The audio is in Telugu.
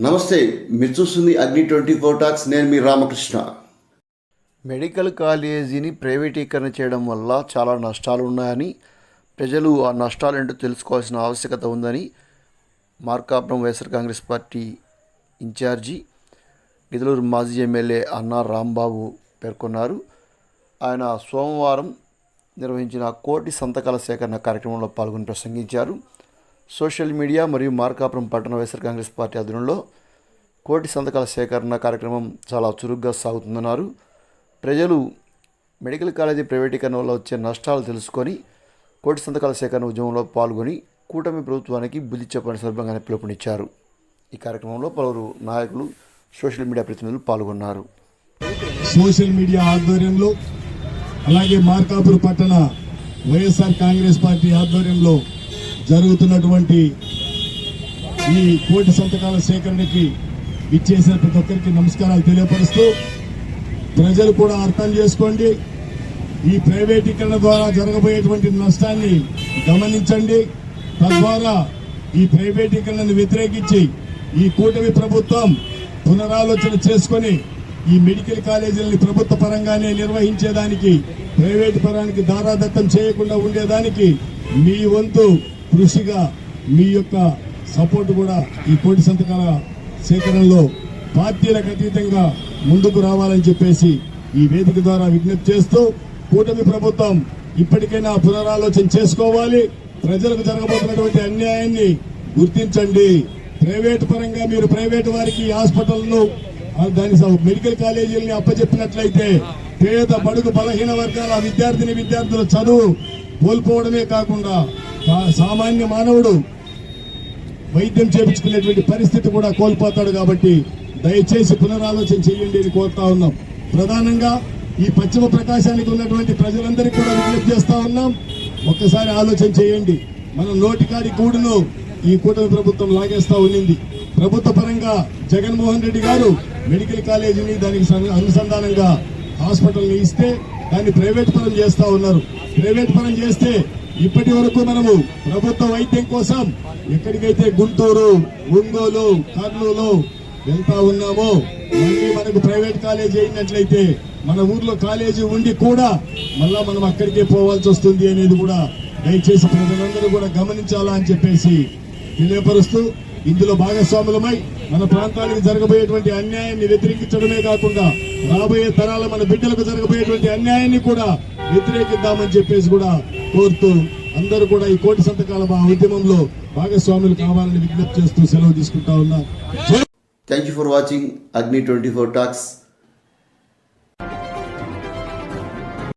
నమస్తే మీరు చూస్తుంది అగ్ని ట్వంటీ ఫోర్ టాక్స్ నేను మీ రామకృష్ణ. మెడికల్ కాలేజీని ప్రైవేటీకరణ చేయడం వల్ల చాలా నష్టాలు ఉన్నాయని ప్రజలు ఆ నష్టాలేంటో తెలుసుకోవాల్సిన ఆవశ్యకత ఉందని Markapuram YSR Congress party incharge Giddalur మాజీ ఎమ్మెల్యే అన్నా రాంబాబు పేర్కొన్నారు. ఆయన సోమవారం నిర్వహించిన కోటి సంతకాల సేకరణ కార్యక్రమంలో పాల్గొని ప్రసంగించారు. సోషల్ మీడియా మరియు మార్కాపురం పట్టణ వైఎస్ఆర్ కాంగ్రెస్ పార్టీ ఆధ్వర్యంలో కోటి సంతకాల సేకరణ కార్యక్రమం చాలా చురుగ్గా సాగుతుందన్నారు. ప్రజలు మెడికల్ కాలేజీ ప్రైవేటీకరణ వల్ల వచ్చే నష్టాలు తెలుసుకొని కోటి సంతకాల సేకరణ ఉద్యమంలో పాల్గొని కూటమి ప్రభుత్వానికి బుద్ధి చెప్పని సందర్భంగానే పిలుపునిచ్చారు. ఈ కార్యక్రమంలో పలువురు నాయకులు సోషల్ మీడియా ప్రతినిధులు పాల్గొన్నారు. సోషల్ మీడియా ఆధ్వర్యంలో అలాగే మార్కాపురం పట్టణ వైఎస్ఆర్ కాంగ్రెస్ పార్టీ ఆధ్వర్యంలో జరుగుతున్నటువంటి ఈ కోటి సంతకాల సేకరణకి ఇచ్చేసిన ప్రతి ఒక్కరికి నమస్కారాలు తెలియపరుస్తూ ప్రజలు కూడా అర్థం చేసుకోండి. ఈ ప్రైవేటీకరణ ద్వారా జరగబోయేటువంటి నష్టాన్ని గమనించండి. తద్వారా ఈ ప్రైవేటీకరణను వ్యతిరేకించి ఈ కూటమి ప్రభుత్వం పునరాలోచన చేసుకొని ఈ మెడికల్ కాలేజీలని ప్రభుత్వ పరంగానే నిర్వహించేదానికి ప్రైవేటు పరానికి దారాదత్తం చేయకుండా ఉండేదానికి మీ వంతు కృషిగా మీ యొక్క సపోర్ట్ కూడా ఈ కోటి సంతకాల సేకరణలో పార్టీలకు అతీతంగా ముందుకు రావాలని చెప్పేసి ఈ వేదిక ద్వారా విజ్ఞప్తి చేస్తూ కూటమి ప్రభుత్వం ఇప్పటికైనా పునరాలోచన చేసుకోవాలి. ప్రజలకు జరగబోతున్నటువంటి అన్యాయాన్ని గుర్తించండి. ప్రైవేటు పరంగా మీరు ప్రైవేటు వారికి హాస్పిటల్ను దాని మెడికల్ కాలేజీలని అప్పచెప్పినట్లయితే పేద బడుగు బలహీన వర్గాల విద్యార్థిని విద్యార్థుల చదువు కోల్పోవడమే కాకుండా సామాన్య మానవుడు వైద్యం చేపించుకునేటువంటి పరిస్థితి కూడా కోల్పోతాడు కాబట్టి దయచేసి పునరాలోచన చేయండి అని కోరుతా ఉన్నాం. ప్రధానంగా ఈ పశ్చిమ ప్రకాశానికి ఉన్నటువంటి ప్రజలందరికీ కూడా విజ్ఞప్తి చేస్తా ఉన్నాం. ఒక్కసారి ఆలోచన చేయండి. మన నోటికాడి గూడును ఈ కూటమి ప్రభుత్వం లాగేస్తా ఉన్నింది. ప్రభుత్వ పరంగా జగన్మోహన్ రెడ్డి గారు మెడికల్ కాలేజీని దానికి అనుసంధానంగా హాస్పిటల్ని ఇస్తే దాన్ని ప్రైవేట్ పరం చేస్తా ఉన్నారు. ప్రైవేట్ పరం చేస్తే ఇప్పటి వరకు మనము ప్రభుత్వ వైద్యం కోసం ఎక్కడికైతే గుంటూరు ఒంగోలు కర్నూలు వెళ్తా ఉన్నామో మళ్ళీ మనకు ప్రైవేట్ కాలేజీ అయినట్లయితే మన ఊర్లో కాలేజీ ఉండి కూడా మళ్ళా మనం అక్కడికే పోవాల్సి వస్తుంది అనేది కూడా దయచేసి ప్రజలందరూ కూడా గమనించాలా అని చెప్పేసి తెలియపరుస్తూ ఇందులో భాగస్వాములమై మన ప్రాంతానికి జరగబోయేటువంటి అన్యాయాన్ని వ్యతిరేకించడమే కాకుండా రాబోయే తరాల మన బిడ్డలకు జరగబోయేటువంటి అన్యాయాన్ని కూడా వ్యతిరేకిద్దామని చెప్పేసి కూడా కోరుతూ అందరూ కూడా ఈ కోటి సంతకాల మా ఉద్యమంలో భాగస్వాములు కావాలని విజ్ఞప్తి చేస్తూ సెలవు తీసుకుంటా ఉన్నా. Thank you for watching Agni twenty four talks